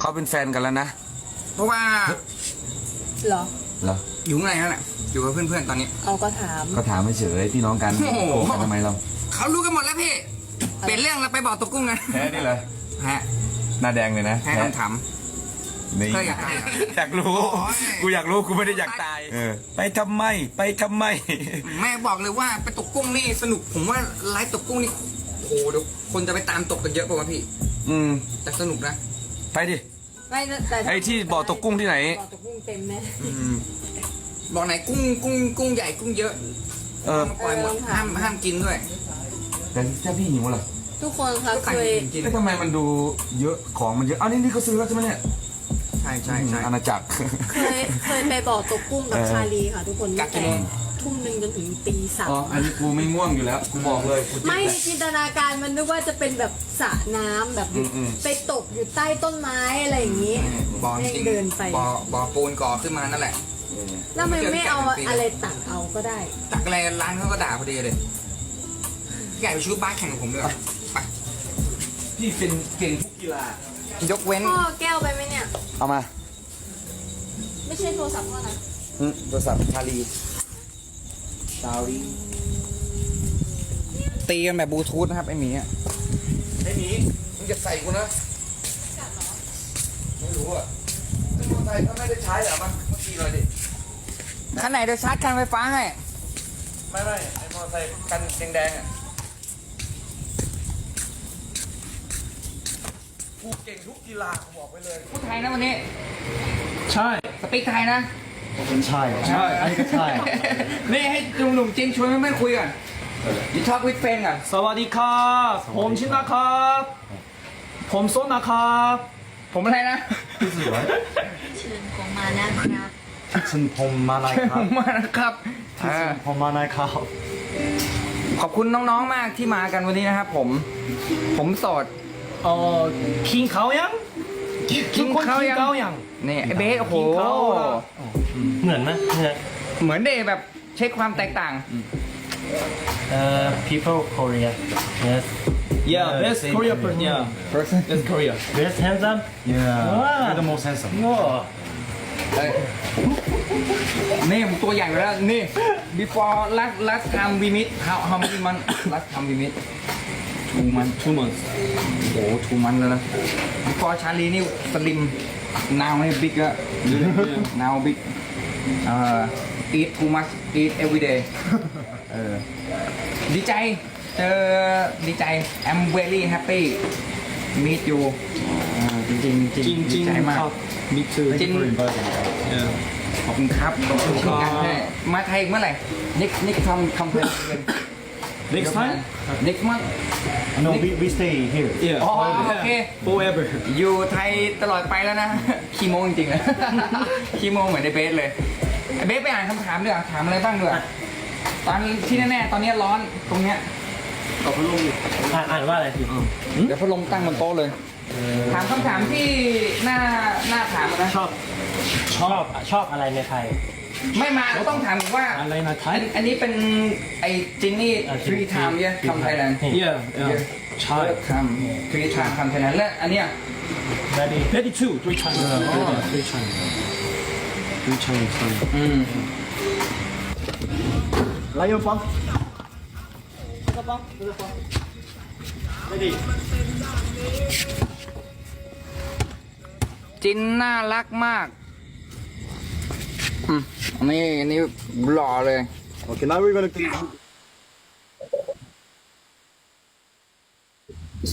เขาเป็นแฟนกันแล้วนะเพราะว่าเหรอเหรออยู่ข้างในนั่นแหละอยู่กับเพื่อนๆตอนนี้ เอาก็ถาม ก็ถามไม่เฉยพี่น้องกันโอ้โหโกงกันทำไมเราเขารู้กันหมดแล้วพี่เปลี่ยนเรื่องแล้วไปบอกตัวกุ้งกันแพ้นี่เลยแพ้หน้าแดงเลยนะแพ้คำถามนี่เคยอยากตายเหรอ อยากรู้ โอ้ย กูอยากรู้กูไม่ได้อยากตายเออไปทำไมไปทำไม แม่บอกเลยว่าไปตกกุ้งนี่สนุกผมว่าไลฟ์ตกกุ้งนี่โอ้โหเดี๋ยวคนจะไปตามตกกันเยอะป่าวะพี่ อืมแต่สนุกนะ ไปดิ ไม่แต่ถ้าไอ้ที่บ่อตกกุ้งที่ไหน บ่อตกกุ้งเต็มแน่บอกไหนกุ้งกุ้งกุ้งใหญ่กุ้งเยอะเออมาปล่อยหมดเออห้ามห้ามกินด้วย แต่ถ้าพี่หิวล่ะทุกคนคะก็เคไก่ยกินแล้วทำไมมันดูเยอะของมันเยอะอ้าวนี่นี่เขาซื้อแล้วใช่ไหมเนี่ยใช่ใช่ใช่อาณาจักร เคยเคยไปบ่อตกกุ้งกับเออ ชาลีค่ะ ทุกคนกักกิแต่โล ทุ่มหนึ่งจนถึงตีสามอ๋ออันนี้กูไม่ง่วงอยู่แล้วกูบอกเลยกูไม่ในจินตนาการมันนึกว่าจะเป็นแบบสระน้ำแบบอยู่อืมอืมไปตกอยู่ใต้ต้นไม้อะไรอย่างนี้บ่อจแม่งริงเดินไปบ่อบ่อปูนก่อขึ้นมานั่นแหละแล้วทำไมไม่เอาอะไรตักเอาก็ได้ ตักอะไรร้านเขาก็ด่าพอดีเลยใหญ่ไปชุดบ้านแข่งกับผมด้วยไปพี่เป็นเก่งทุกกีฬายกเว้นพ่อแก้วไปไหมเนี่ย เอามา ไม่ใช่โทรศัพท์พ่อนะอืมโทรศัพท์ชาลี ชาลีตีกันแบบบลูทูธนะครับไอ้หมีอะไอ้หมีมึงจะใส่กูนะ ไม่รู้อะไม่รู้ใส่ถ้าไม่ได้ใช้เหรอมันเมื่อกี้เลยดิ ข้างไหนเดี๋ยวชาร์จคันไฟฟ้าให้ ไม่ไม่ไอ้มอเตอร์ไซค์กันแดงๆอะกูเก่งทุกกีฬากูบอกไปเลย พูดไทยนะวันนี้ ใช่ สปีกไทยนะ ใช่ใช่ อันนี้ก็ใช่ นี่ให้หนุ่มๆจีนชวนเพื่อนๆคุยก่อนยูทอกวิดเฟนก่อนสวัสดีครับ ผมชินนะครับ ผมโซนนะครับ ผมอะไรนะเชิญผมมานะครับฉันผมมาไนคผรับมมานะครับอ่าผมมาไนครับ ขอบคุณน้องๆมากที่มากันวันนี้นะครับผม ผมโสด เอ่อกินข้าวยังกินข้าวยัง ทุกคนกินข้าวยัง นี่ไอ้เบสโอ้โหกินข้าวแล้ว เหมือนไหมเหมือนเหมือนเดย์แบบเช็คความแตกต่าง เอ่อ people Korea yes yeah best Korea person yeah person best Korea best handsome yeah You're the most handsome. no เอ้ยนี่ผมตัวใหญ่ไปแล้ว นี่ before last last time we meet how how many months last time we meet two months two months โอ้โห two months แล้วนะ before ชาลีนี่สลิม now นี่ big อะ now big เอ่อ eat too much eat every day เออดีใจเจอดีใจ I'm very happy meet you เออจริงๆจริงจริงๆจริดีงใจมากครับ me too จริง For inviting. yeah ขอบคุณครับขอบคุณครับกันให้มาไทยอีกเมื่อไหร่ next next time come to next time next month No, we, we stay here. yeah อ๋อโอเค forever อยู่ไทยตลอดไปแล้วนะคีโมจริงๆนะคีโมเหมือนในเบสเลยไอ้เบสไปอ่านคำถามด้วยอะถามอะไรบ้างด้วยตอนที่แน่ๆตอนนี้ร้อนตรงเนี้ยอ่านอ่านว่าอะไรพี่เดี๋ยวพัดลมตั้งบนโต๊ะเลย ถามคำถามที่น่าน่าถามนะชอบ ชอบชอบอะไรในไทย ไม่มาต้องถามว่า อะไรในไทอัยนอันนี้เป็นไอ้จินนี่ อะทรีไทม์เนี่ยทำไทยแลนด์ yeah yeah ใช่ ทำทรีไทม์ทำไทยแลนด์และอันเนี้ย ready ready two three times three times three times อืม lion pump ready จินน่ารักมาก อืมนี่นี่หล่อเลย Okay, now we're gonna clean.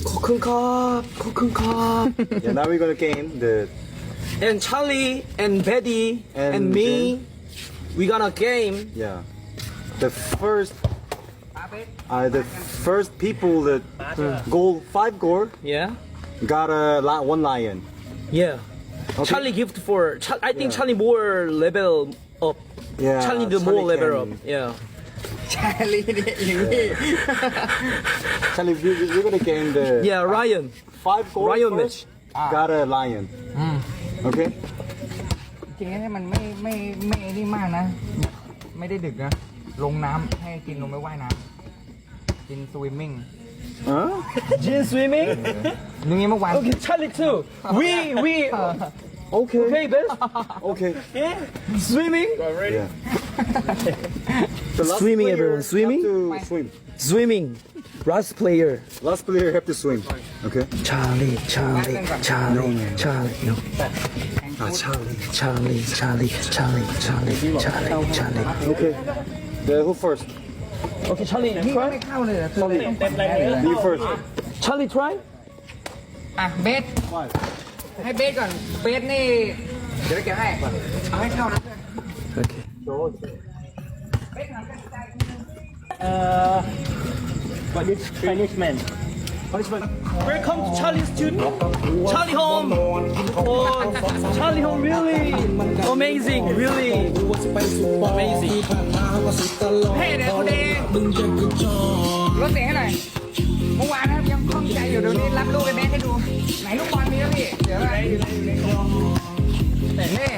Cocoon cup, cocoon cup. yeah, now we're gonna game the and Charlie and Betty and, And me, we gonna game. yeah the first uh, the first people that goal five goal Yeah, got a one lion. yeah. Okay. Charlie gift for Char- I think Yeah. Charlie more level up Yeah, Charlie the more Charlie level can- up yeah ชาลีเนี่ยอย่างนี้ Charlie, you, you're gonna game the yeah Ryan five goal Lion first, got a lion. Okay. จริงๆเนี่ยมันไม่ไม่ไม่ไอ้นี่มากนะ ไม่ได้ดึกนะ ลงน้ำให้กินลงไปว่ายน้ำกินสวิมมิ่ง Huh? Jin swimming? Okay, Charlie too. We we Okay. okay, Ben. Okay. Yeah. Swimming. Yeah. The last swimming, everyone. have Swimming. To swim. Swimming. Last player. Last player have to swim. Okay. Charlie, Charlie, Charlie, Charlie, no. Ah, Charlie. Charlie, Charlie, Charlie, Charlie, Charlie, Charlie. Okay. Then who first? Okay, Charlie, นี่ก็ try. ไม่เข้าเลยเหรอคือต้องแพ้เลยเหรอ You first. Charlie, try. อะเบสให้เบสก่อน เบสนี่ เดี๋ยวไปเก็บให้ก่อนเอาให้เข้านะเพื่อน Okay. เบสทำกันใจ Uh, what is punishment? Punishment. Welcome to Charlie's tune. Charlie home. Oh, Charlie home really amazing, really amazing. เฮ้ยเดี๋ยวคุณเองรถเสียให้หน่อย เมื่อวานนะครับยังคล่องใจอยู่เดี๋ยวนี้รับลูกไอ้เบสให้ดู ไหนลูกบอลมีแล้วพี่ เดี๋ยวอะไรอยู่ในอยู่ในกล่องแต่นี่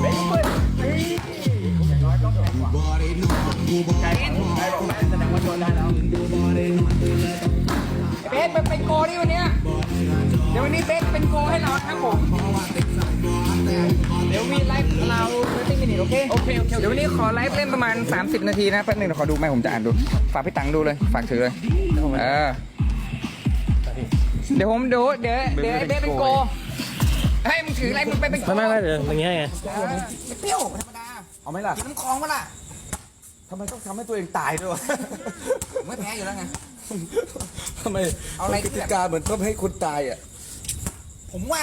เบสเปิดเฮ้ยอย่างน้อยต้องแข็งกว่าเย็นแสดงว่าโดนได้แล้ว เบสเป็นโกนี่วันเนี้ยเดี๋ยววันนี้เบสเป็นโกให้เราครับผมเดี๋ยวมีไลฟ์เราไม่มินิโอเคโอเคโอเคเดี๋ยววันนี้ขอไลฟ์เล่นประมาณ 30 นาทีนะแป๊บหนึงเดี๋ยวขอดูไหมผมจะอ่านดู ฝากพี่ตังดูเลยฝากถือเลยเออเดี๋ยวผมดูเดี๋ยวเดี๋ยวไอ้เบ๊เป็นโกให้มึงถืออะไรมึงไปเป็นโกไม่ไม่ไม่เดี๋ยวอย่างเงี้ยไงเปรี้ยวธรรมดาเอาไหมล่ะน้ำคลองมาล่ะ ทำไมต้องทำให้ตัวเองตายด้วยวะ ผมไม่แพ้อยู่แล้วไง ทำไมเอาอะไรกติกาเหมือนต้องให้คนตายอะผมว่า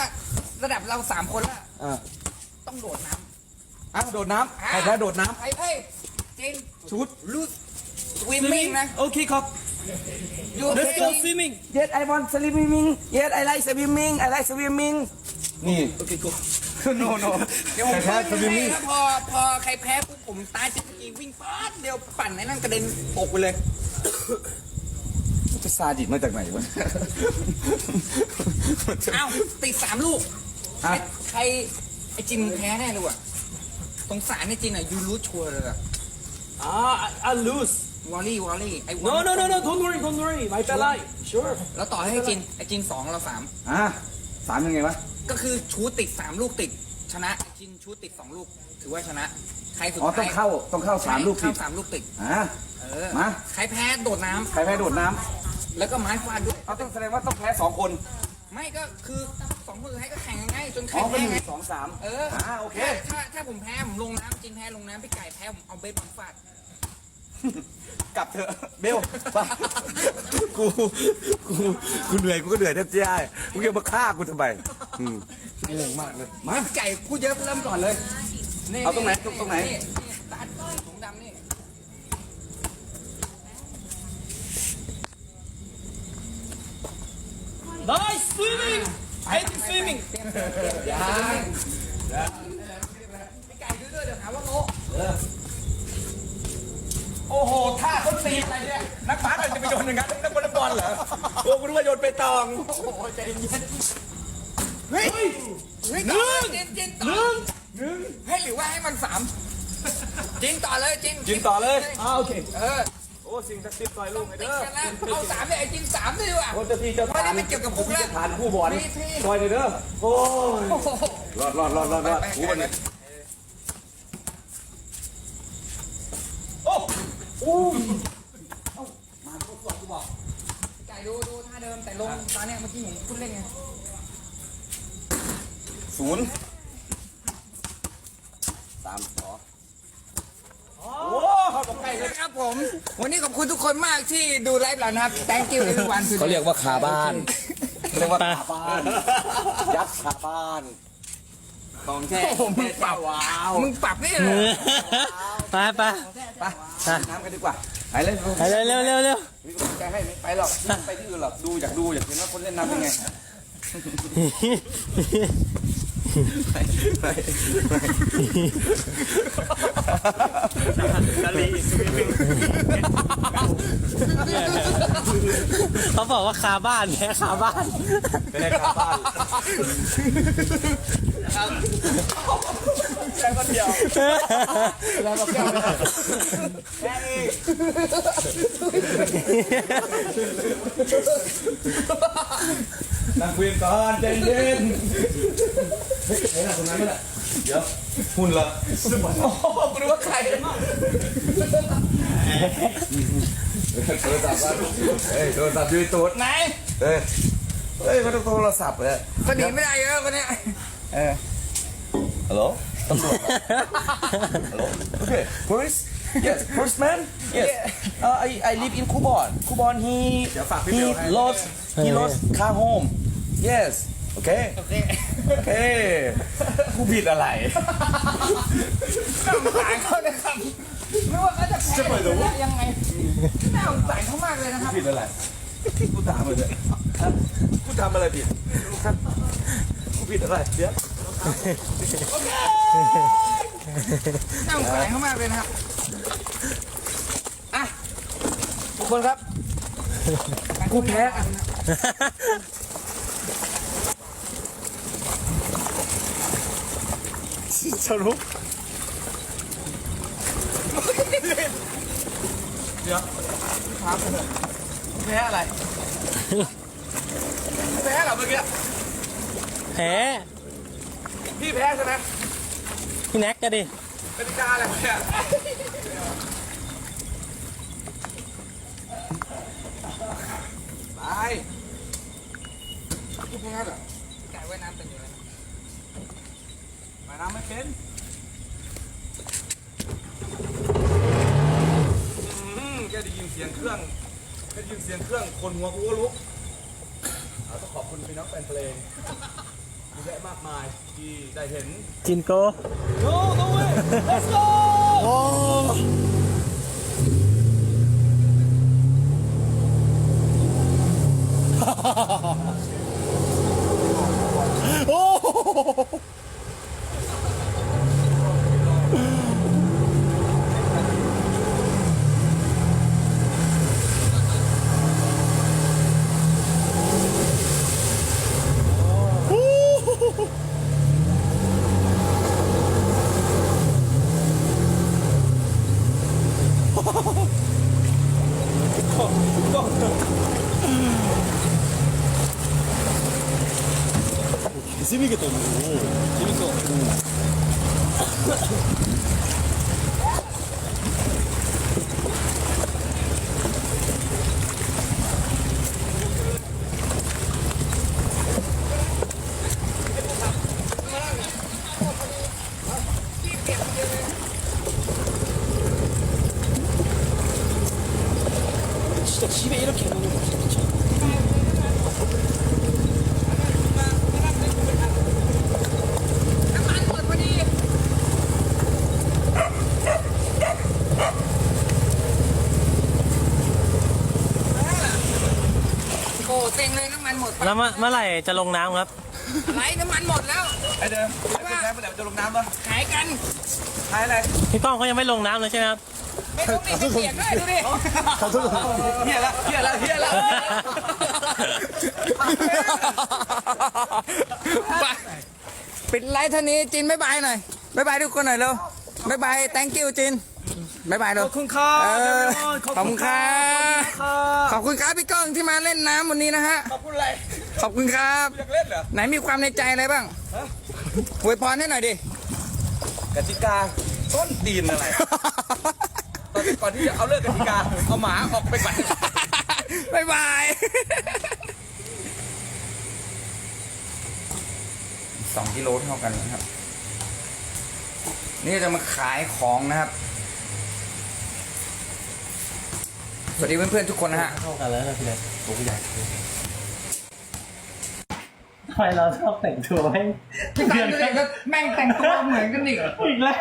ระดับเราสามคนละอะต้องโดดน้อะโดดน้ำำใครแพ้โดดน้ใครเพ่จินชุด ลูสสวิมมิ่งนะ Okay, cop. ยู Let's go swimming. Yes I want swimming Yes I like swimming I like swimming นี่ Okay, go. No no เดี๋ยวผมใครแพ้ขึ้นให้ swimming แล้วพอพอใครแพ้ปุ๊บผมตายเจ็ตสกีวิ่งป๊าดเดียวปั่นไอ้นั่นกระเด็นตกไปเลยจะซาดิสมาจากไหนวะเอ้าติดสามลูกอะใครไอจินแพ้แน่เลยว่ะสงสารไอจินอะยูรู้ชัวร์เลยอะ Ah, I, I lose. วอลลี่วอลลี่ไอ No, no, no, no. Don't worry, don't worry. My bad lie. Sure. แล้วต่อให้ไอจินไอจินสองเราสามอะสามยังไงวะ ก็คือชูติดสามลูกติดชนะไอจินชูติดสองลูก ถือว่าชนะ ใครสุดอ๋อท้ายต้องเข้าต้องเข้าสามลูกติเข้าดสามลูกติดอะ เออมา ใครแพ้โดดน้ำใครแพ้โดดน้แล้วก็ไม้ฟาดด้วยำเอาต้องแสดงว่าต้องแพ้สองคนไม่ก็คือสองมือให้ก็แข่งง่ายจนใครอ๋อเป็นแพ้หไงนึ่งสองสามเอออ่าโอเค ถ้าถ้าผมแพ้ผมลงน้ำจินแพ้ลงน้ำพี่ไก่แพ้ผมเอาเบสบอลฟาด กลับเถอะเบลไปกูกูกูเหนื่อยกูก็เหนื่อยแทบจะได้กูจะมาฆ่ากูทำไม อืมเหนื่อยมากเลยมาไก่พูดเยอะเริ่มก่อนเลยเอาตรงไหนตรงตรงไหนนี่ตัดถุงดำนี่ Nice swimming. I think swimming. พี่ไก่ดูด้วยเดี๋ยวหาว่าโง่โอ้โหท่าต้นตีนอะไรเนี่ย นักบาสมันจะไปโยนอย่างนั้นนักวอลเลย์บอลเหรอโอ้กูนึกว่าโยนไปตองเฮ้ยเฮ้ยต่อเลยจินจินต่อหนึ่งหนึ่งให้หรือว่าให้มันสามจินต่อเลยจินยิงต่อเลย Ah, okay. เออโอ้สิ่งศักดิ์สิทธิ์ต่อยลูกไอ้ติดเด้อกันแล้วเอาสามเลยไอ้จินสามเลยดีกว่าโอ้เจ้าที่เจ้าทานไม่ได้ไม่เกี่ยวกับผมแล้วทานผู้บอลพี่พี่ต่อยเลยเด้อโอ้ยโอ้โหรอดรอดรอดรอดรอดกูมันเนี่ยไก่ดูดูท่าเดิมแต่ลงตอนเนี้ยเมื่อกี้ผมพูดเล่นไง ศูนย์สามสองโอ้เขาตกใกล้เลยครับผม วันนี้ขอบคุณทุกคนมากที่ดูไลฟ์เรานะครับ thank you everyone เขาเรียกว่าคาบ้าน เรียกว่าคาบ้าน ยักษ์คาบ้าน ของแท้โอ้โหมึงปรับว้าวมึงปรับนี่เหรอไปไปไปน้ำกันดีกว่าไปเลยไปเร็วเร็วเร็วเร็วมีกำลังใจให้ไม่ไปหรอกไม่ไปที่อื่นหรอกดูอยากดูอยากเห็นว่าคนเล่นน้ำเป็นไงไปไปไป เขาบอกว่าคาบ้านแค่คาบ้านเป็นไงคาบ้านแค่คนเดียวแล้วก็แก้วแค่นี้ นั่งคุยกันก่อนใจเย็นเฮ้ยไหนล่ะตรงนั้นไม่ละเดี๋ยวหุ่นเหรอโอ้โหกูนึกว่าใครโทรศัพท์ว่าเฮ้ยโทรศัพท์อยู่ในตูดไหนเฮ้ยเฮ้ยมันต้องโทรศัพท์เลยก็หนีไม่ได้เยอะคนเนี้ยเออฮัลโหลตำรวจฮัลโหลโอเค police yes policeman yes uh, I I live in Kubon Kubon he he lost he lost car home yes โอเคโอเคโอเคกูผิดอะไรน่าสงสารเขาเลยครับไม่ว่าเขาจะแพ้หรือว่า ยังไงน่าสงสารเขามากเลยนะครับผิดอะไรกูถามเลยเนี่ยฮะกูทำอะไรผิดฮะกูผิดอะไรเดี๋ยวน่าสงสารเขามากเลยนะครับ อะทุกคนครับ กูแพ้ สรุปเดี๋ยวถามเลยแพ้อะไร แพ้เหรอเมื่อกี้ แพ้พี่แพ้ใช่ไหมพี่แน็กก็ดิเป็นกาอะไรเนี่ย ไปน้ำไม่เป็นแค่ได้ยินเสียงเครื่องแค่ได้ยินเสียงเครื่องคนหัวกูก็ลุกเราต้องขอบคุณพี่น้องแฟนเพลงเยอะะมากมายที่ได้เห็น จินโก No no way Let's go โอ้ Ha ha ha! แล้วเมื่อเมื่อไหร่จะลงน้ำครับไรน้ำมันหมดแล้ว ไอเดิมไอ้คุณแพ้ไปไหนจะลงน้ำปะหายกันหายอะไรพี่ก้องเขายังไม่ลงน้ำเลยใช่ไหมครับ ไม่ต้องมีเปียกด้วยดูดิเฮียละเฮียละเฮียละไปปิดไลฟ์เท่านี้จินบ๊ายบายหน่อยบ๊ายบายทุกคนหน่อยเร็วบ๊ายบาย thank you จิน บ๊ายบายเร็วขอบคุณครับเออขอบคุณครับขอบคุณครับพี่ก้องที่มาเล่นน้ำวันนี้นะฮะ ขอบคุณอะไรขอบคุณครับอยากเล่นเหรอไหนมีความในใจอะไรบ้างอวยพรให้หน่อยดิกติกาต้นตีนอะไรตอนก่อนที่จะเอาเลิกกติกาเอาหมาออกไปก่อนบายบายสองกิโลเท่ากันนะครับ นี่จะมาขายของนะครับ สวัสดีเพื่อนๆทุกคนนะฮะเท่ากันแล้วนะพี่แน็กโอ้ยใหญ่ทำไมเราชอบแต่งตัวให้พี่ตาดูดิก็แม่งแต่งตัวเหมือนกันอีกอีกแล้ว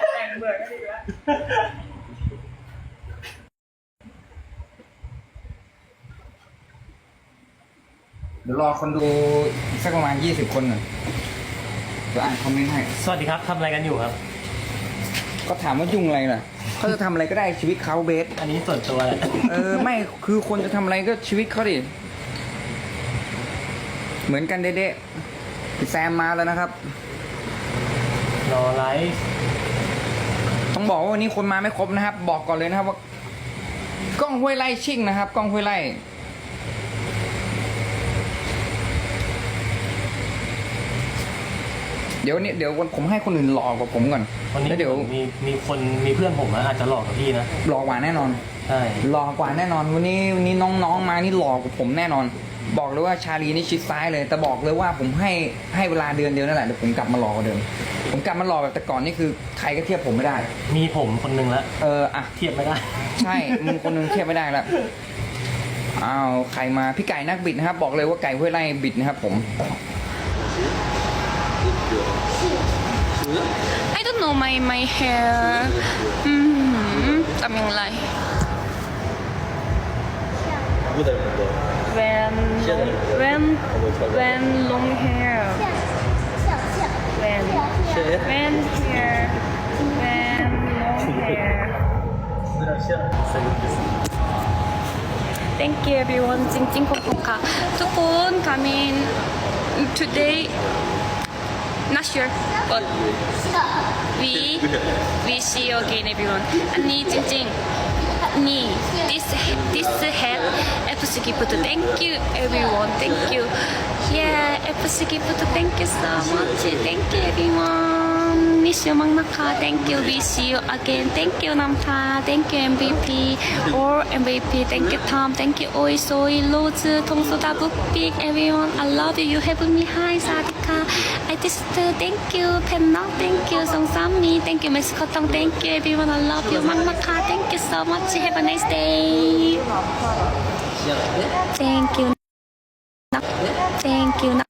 เดี๋ยวรอคนดูอีกสักประมาณ 20 คนหน่อยเดี๋ยวอ่านคอมเมนต์ให้ สวัสดีครับทำอะไรกันอยู่ครับ ก็ถามว่ายุ่งอะไรล่ะ เขาจะทำอะไรก็ได้ชีวิตเขาเบส อันนี้ส่วนตัวแหละเออไม่คือคนจะทำอะไรก็ชีวิตเขาดิ เหมือนกันเด๊ะๆพี่แซมมาแล้วนะครับ รอไลฟ์ต้องบอกว่าวันนี้คนมาไม่ครบนะครับ บอกก่อนเลยนะครับว่ากล้องห้วยไล่ชิ่งนะครับ กล้องห้วยไล่ เดี๋ยวนี้เดี๋ยวผมให้คนอื่นหลอกกว่าผมก่อนวันนี้แล้วเดี๋ยวมีมีคนมีเพื่อนผมนะอาจจะหลอกกับพี่นะหลอกกว่าแน่นอนใช่หลอกกว่าแน่นอน วันนี้วันนี้น้องๆมานี่หลอกกว่าผมแน่นอน บอกเลยว่าชาลีนี่ชิดซ้ายเลย แต่บอกเลยว่าผมให้ให้เวลาเดือนเดียวนั่นแหละเดี๋ยวผมกลับมาหลอกกว่าเดิมผมกลับมาหลอกแบบแต่ก่อนนี่คือใครก็เทียบผมไม่ได้ มีผมคนหนึงแล้วเอออะเทียบไม่ได้ ใช่มึงคนหนึงเทียบไม่ได้แล้วอ้าวใครมาพี่ไก่นักบิดนะครับ บอกเลยว่าไก่ห้วยไร่บิดนะครับผม I don't know my my hair. Mm-hmm. Something like when when when long hair. When when hair when long hair. Thank you everyone จริงๆขอบคุณค่ะทุกคน coming today not sure, but we we see you again, everyone. 언니 찡찡. 언니, this this hat FC gift. Thank you, everyone. Thank you. Yeah, FC. Thank you so much. Thank you, everyone. Miss you มากๆค่ะ thank you we see you again thank you น้ำตา thank you MVP or MVP thank you Tom thank you Oi Soy Rose ทงสุดาบุ๊กบิ๊ก everyone I love you you have me hi สวัสดีค่ะ I just thank you เพนนอก thank you สงสามมี thank you เม็กซิโกตอง thank you everyone I love you มากๆค่ะ thank you so much have a nice day thank you thank you